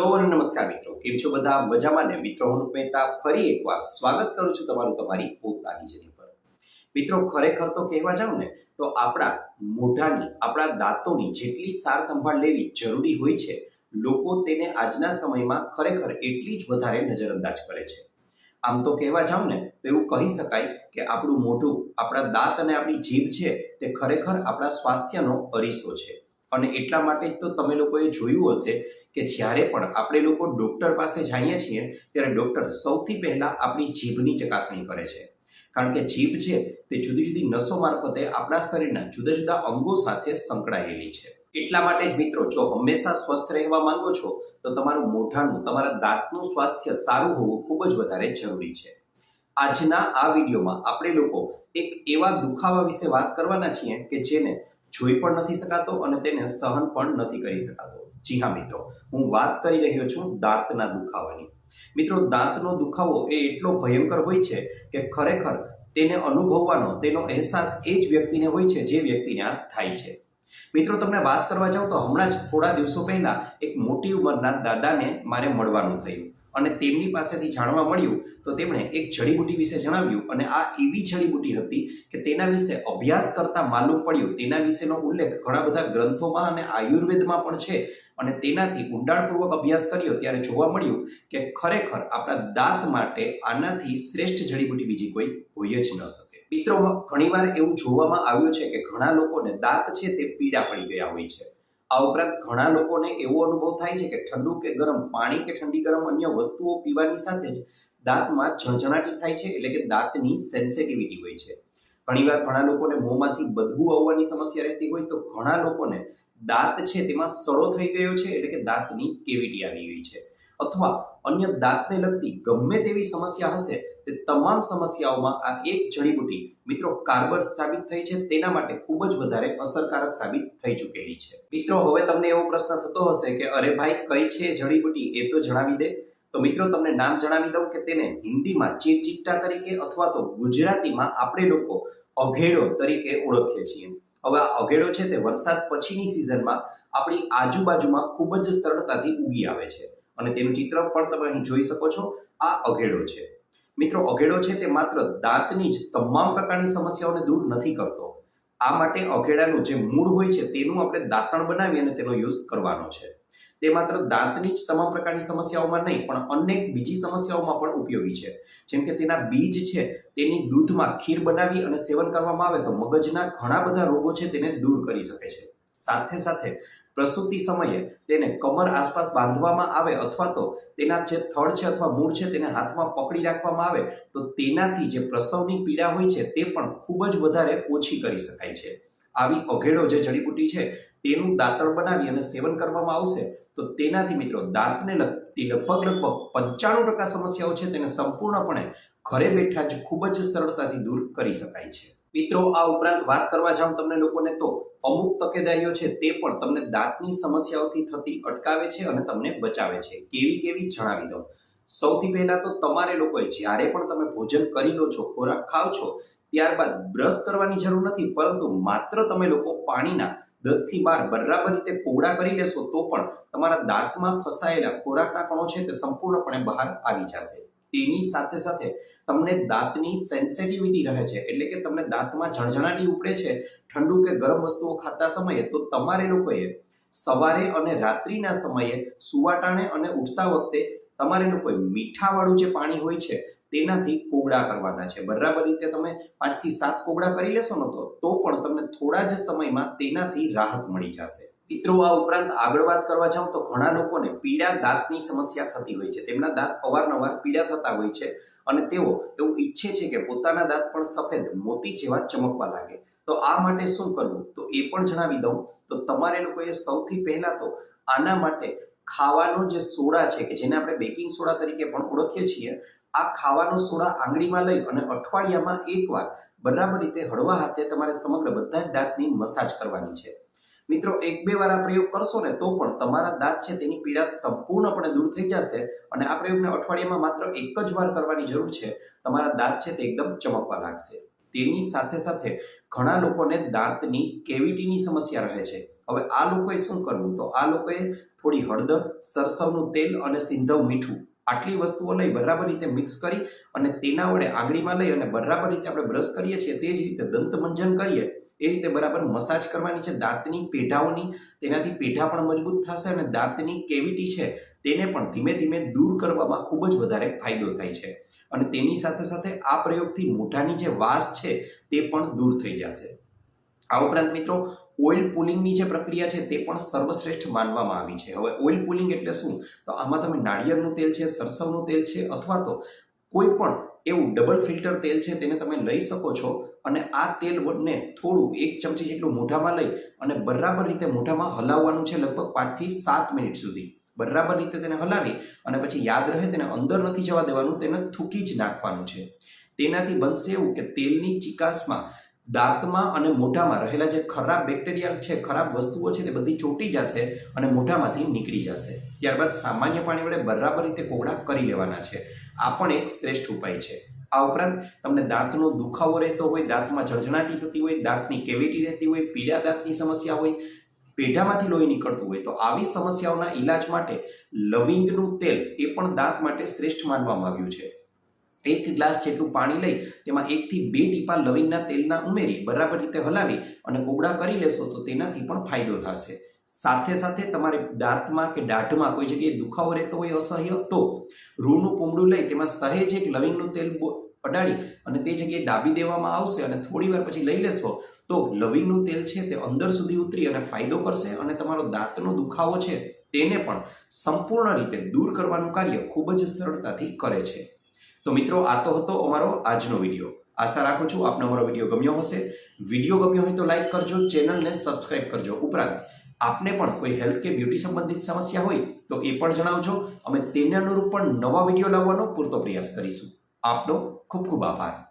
Hello અને નમસ્કાર મિત્રો. કેમ છો બધા? મજામાં ને? મિત્રો, હું મહેતા ફરી એકવાર સ્વાગત કરું છું તમારું તમારી પોતાની જર્ની પર. મિત્રો, ખરેખર તો કહેવા જાવ ને, તો આપણા મોઢાની, આપણા દાંતોની જેટલી સાર સંભાળ લેવી જરૂરી હોય છે, લોકો તેને આજના સમયમાં ખરેખર એટલી જ વધારે નજરઅંદાજ કરે છે. આમ તો કહેવા જાવ ને, તો એવું કહી શકાય કે આપણું મોઢું, આપણા દાંત અને આપણી જીભ છે તે ખરેખર આપણા સ્વાસ્થ્યનો અરીસો છે. અને એટલા માટે જ તો તમે લોકોએ જોયું હશે કે જ્યારે પણ આપણે લોકો ડૉક્ટર પાસે જઈએ છીએ, ત્યારે ડૉક્ટર સૌથી પહેલાં આપણી જીભની ચકાસણી કરે છે. કારણ કે જીભ છે તે જુદી જુદી નસો મારફતે આપણા શરીરના જુદા જુદા અંગો સાથે સંકળાયેલી છે. એટલા માટે જ મિત્રો, જો હંમેશા સ્વસ્થ રહેવા માંગો છો, તો તમારું મોઢાનું, તમારા દાંતનું સ્વાસ્થ્ય સારું હોવું ખૂબ જ વધારે જરૂરી છે. આજના આ વિડીયોમાં આપણે લોકો એક એવા દુખાવા વિશે વાત કરવાના છીએ કે જેને જોઈ પણ નથી શકાતો અને તેને સહન પણ નથી કરી શકાતો. જી હા, મિત્રો. હું વાત કરી રહ્યો છું દાંતના દુખાવાની. મિત્રો, દાંતનો દુખાવો એ એટલો ભયંકર હોય છે કે ખરેખર તેને અનુભવવાનો તેનો અહેસાસ એ જ વ્યક્તિને હોય છે જે વ્યક્તિને આ થાય છે. મિત્રો, તમને વાત કરવા જાઉં તો હમણાં જ થોડા દિવસો પહેલા એક મોટી ઉંમરના દાદાને મારે મળવાનું થયું. અને તેમની પાસેથી જાણવા મળ્યું તો તેમણે એક જડીબુટી વિશે જણાવ્યું અને આ એવી જડીબુટી હતી કે તેના વિશે અભ્યાસ કરતા માલુમ પડ્યું. તેના વિશેનો ઉલ્લેખ ઘણા બધા ગ્રંથોમાં અને આયુર્વેદમાં પણ છે અને તેનાથી ઊંડાણપૂર્વક અભ્યાસ કર્યો ત્યારે જોવા મળ્યું કે ખરેખર આપણા દાંત માટે આનાથી શ્રેષ્ઠ જડીબુટી બીજી કોઈ હોય જ ન શકે. મિત્રો, ઘણીવાર એવું જોવામાં આવ્યું છે કે ઘણા લોકોને દાંત છે તે પીડા પડી ગયા હોય છે. આ ઉપરાંત ઘણા લોકોને એવો અનુભવ થાય છે કે ઠંડુ કે ગરમ, પાણી કે ઠંડી ગરમ અન્ય વસ્તુઓ પીવાની સાથે જ દાંતમાં ઝણઝણાટી થાય છે એટલે કે દાંતની સેન્સિટિવિટી હોય છે. ઘણીવાર ઘણા લોકોને મોંમાંથી બદબુ આવવાની સમસ્યા રહેતી હોય તો ઘણા લોકોને દાંત છે તેમાં સડો થઈ ગયો છે એટલે કે દાંતની કેવિટી આવી ગઈ છે. અથવા અન્ય દાંતને લગતી ગમે તેવી સમસ્યા હશે તે તમામ સમસ્યાઓમાં આ એક જડીબુટી મિત્રો કાર્બર સાબિત થઈ છે. તેના માટે ખૂબ જ વધારે અસરકારક સાબિત થઈ ચૂકેલી છે. મિત્રો, હવે તમને એવો પ્રશ્ન થતો હશે કે, અરે ભાઈ, કઈ છે જડીબુટી? એ તો જણાવી દે. તો મિત્રો, તમને નામ જણાવી દઉં કે તેને હિન્દીમાં ચીરચીટ્ટા તરીકે અથવા તો ગુજરાતીમાં આપણે લોકો અઘેડો તરીકે ઓળખીએ છીએ. હવે આ અઘેડો છે તે વરસાદ પછીની સિઝનમાં આપણી આજુબાજુમાં ખૂબ જ સરળતાથી ઉગી આવે છે. અને તેનું ચિત્ર પણ તમે અહીં જોઈ શકો છો. આ અઘેડો છે. મિત્રો, અઘેડો છે તે માત્ર દાંતની જ તમામ પ્રકારની સમસ્યાઓને દૂર નથી કરતો. આ માટે અઘેડાનું જે મૂળ હોય છે, તેનું આપણે દાંતણ બનાવી અને તેનો યુઝ કરવાનો છે. તે માત્ર દાંતની જ તમામ પ્રકારની સમસ્યાઓમાં નહીં, પણ અનેક બીજી સમસ્યાઓમાં પણ ઉપયોગી છે. જેમ કે તેના બીજ છે, તેની દૂધમાં ખીર બનાવી અને સેવન કરવામાં આવે તો મગજના ઘણા બધા રોગો છે તેને દૂર કરી શકે છે. સાથે સાથે પ્રસૂતિ સમયે તેને કમર આસપાસ બાંધવામાં આવે અથવા તો તેના જે થડ છે અથવા મૂળ છે તેને હાથમાં પકડી રાખવામાં આવે, તો તેનાથી જે પ્રસવની પીડા હોય છે તે પણ ખૂબ જ વધારે ઓછી કરી શકાય છે. આવી અઘેડો જે જડીબુટી છે તેનું દાંતણ બનાવી અને સેવન કરવામાં આવશે, તો તેનાથી મિત્રો દાંતને લગતી લગભગ લગભગ પંચાણું ટકા સમસ્યાઓ છે તેને સંપૂર્ણપણે ઘરે બેઠા જ ખૂબ જ સરળતાથી દૂર કરી શકાય છે. મિત્રો, આ ઉપરાંત વાત કરવા જાઉં તમને લોકોને તો અમુક તકેદારીઓ છે તે પણ તમને દાંતની સમસ્યાઓથી થતી અટકાવે છે અને તમને બચાવે છે. કેવી કેવી જણાવી દઉં. સૌથી પહેલા તો તમારે લોકોએ જ્યારે પણ તમે ભોજન કરી લો છો, ખોરાક ખાઓ છો, ત્યારબાદ બ્રશ કરવાની જરૂર નથી, પરંતુ માત્ર તમે લોકો પાણીના દસથી બાર બરાબર રીતે કોગળા કરી લેશો તો પણ તમારા દાંતમાં ફસાયેલા ખોરાકના કણો છે તે સંપૂર્ણપણે બહાર આવી જશે. તેની સાથે સાથે તમને દાંતની સેન્સિટિવિટી રહે છે. એટલે કે તમને દાંતમાં ઝણઝણાટી ઉપડે છે, ઠંડુ કે ગરમ વસ્તુઓ ખાતા સમયે, તો તમારે લોકોએ સવારે અને રાત્રિના સમયે સુવાટાણે અને ઉઠતા વખતે તમારે લોકોએ મીઠાવાળું જે પાણી હોય છે, તેનાથી કોગળા કરવાના છે. બરાબર રીતે તમે પાંચથી સાત કોગળા કરી લેશો ને તો તો પણ તમને થોડા જ સમયમાં તેનાથી રાહત મળી જશે. મિત્રો આ ઉપરાંત આગળ વાત કરવા જાઉં તો ઘણા લોકોને પીડા દાંતની સમસ્યા થતી હોય છે. તેમના દાંત અવારનવાર પીડા થતા હોય છે અને તેઓ એવું ઈચ્છે છે કે પોતાના દાંત પણ સફેદ, મોતી જેવા ચમકવા લાગે. તો આ માટે શું કરવું? તો એ પણ જણાવી દઉં. તો તમારે લોકોએ સૌથી પહેલા તો આના માટે ખાવાનો જે સોડા છે કે જેને આપણે બેકિંગ સોડા તરીકે પણ ઓળખીએ છીએ, આ ખાવાનો સોડા આંગળીમાં લઈ અને અઠવાડિયામાં એકવાર બરાબર રીતે હળવા હાથે તમારે સમગ્ર બધા જ દાંતની મસાજ કરવાની છે. મિત્રો, એક બે વાર આ પ્રયોગ કરશો ને તો પણ તમારા દાંત છે તેની પીડા સંપૂર્ણપણે દૂર થઈ જશે અને આ પ્રયોગને અઠવાડિયામાં માત્ર એક જ વાર કરવાની જરૂર છે. તમારા દાંત છે તે એકદમ ચમકવા લાગશે. તેની સાથે સાથે ઘણા લોકોને દાંતની કેવિટીની સમસ્યા રહે છે. હવે આ લોકોએ શું કરવું? તો આ લોકોએ થોડી હળદર, સરસવનું તેલ અને સિંધવ મીઠું આટલી વસ્તુઓ લઈ બરાબર રીતે મિક્સ કરી અને તેના વડે આંગળીમાં લઈ અને બરાબર રીતે આપણે બ્રશ કરીએ છીએ તે જ રીતે દંતમંજન કરીએ, એ રીતે બરાબર મસાજ કરવાની છે દાંતની પેઢાઓની, તેનાથી પેઢા પણ મજબૂત થશે અને દાંતની કેવિટી છે તેને પણ ધીમે ધીમે દૂર કરવામાં ખૂબ જ વધારે ફાયદો થાય છે. અને તેની સાથે સાથે આ પ્રયોગથી મોઢાની જે વાસ છે તે પણ દૂર થઈ જશે. આ ઉપરાંત મિત્રો ઓઇલ પુલિંગની જે પ્રક્રિયા છે તે પણ સર્વશ્રેષ્ઠ માનવામાં આવી છે. હવે ઓઇલ પુલિંગ એટલે શું? તો આમાં તમે નાળિયેરનું તેલ છે, સરસવનું તેલ છે અથવા તો કોઈ પણ એવું ડબલ ફિલ્ટર તેલ છે તેને તમે લઈ શકો છો અને આ તેલ વડને થોડું એક ચમચી જેટલું મોઢામાં લઈ અને બરાબર રીતે મોઢામાં હલાવવાનું છે લગભગ પાંચથી સાત મિનિટ સુધી. બરાબર રીતે તેને હલાવી અને પછી યાદ રહે તેને અંદર નથી જવા દેવાનું, તેને થૂકી જ નાખવાનું છે. તેનાથી બનશે એવું કે તેલની ચિકાસમાં દાંતમાં અને મોઢામાં રહેલા જે ખરાબ બેક્ટેરિયા છે, ખરાબ વસ્તુઓ છે તે બધી ચોંટી જશે અને મોઢામાંથી નીકળી જશે. ત્યારબાદ સામાન્ય પાણી વડે બરાબર રીતે કોગળા કરી લેવાના છે. આ પણ એક શ્રેષ્ઠ ઉપાય છે. આ ઉપરાંત તમને દાંતનો દુખાવો રહેતો હોય, દાંતમાં જળજણાટી થતી હોય, દાંતની કેવિટી રહેતી હોય, પીળા દાંતની સમસ્યા હોય, પેઢામાંથી લોહી નીકળતું હોય, તો આવી સમસ્યાઓના ઈલાજ માટે લવિંગનું તેલ એ પણ દાંત માટે શ્રેષ્ઠ માનવામાં આવ્યું છે. એક ગ્લાસ જેટલું પાણી લઈ તેમાં એકથી બે ટીપા લવિંગના તેલના ઉમેરી બરાબર રીતે હલાવી અને કોગળા કરી લેશો તો તેનાથી પણ ફાયદો થશે. સાથે સાથે તમારે દાંતમાં કે દાઢમાં કોઈ જગ્યાએ દુખાવો રહેતો હોય, અસહ્ય, તો રૂનું પૂમડું લઈ તેમાં સહેજ એક લવિંગનું તેલ અડાડી અને તે જગ્યાએ દાબી દેવામાં આવશે અને થોડી વાર પછી લઈ લેશો તો લવિંગનું તેલ છે તે અંદર સુધી ઉતરી અને ફાયદો કરશે અને તમારો દાંતનો દુખાવો છે તેને પણ સંપૂર્ણ રીતે દૂર કરવાનું કાર્ય ખૂબ જ સરળતાથી કરે છે. તો મિત્રો, આ તો હતો અમારો આજનો વીડિયો આશા રાખું છું આપને અમારો વીડિયો ગમ્યો હશે. વીડિયો ગમ્યો હોય તો લાઈક કરજો, ચેનલને સબસ્ક્રાઇબ કરજો. ઉપરાંત, આપને પણ કોઈ હેલ્થ કે બ્યુટી સંબંધિત સમસ્યા હોય તો એ પણ જણાવજો. અમે તેને અનુરૂપ પણ નવા વીડિયો લાવવાનો પૂરતો પ્રયાસ કરીશું. આપનો ખૂબ ખૂબ આભાર.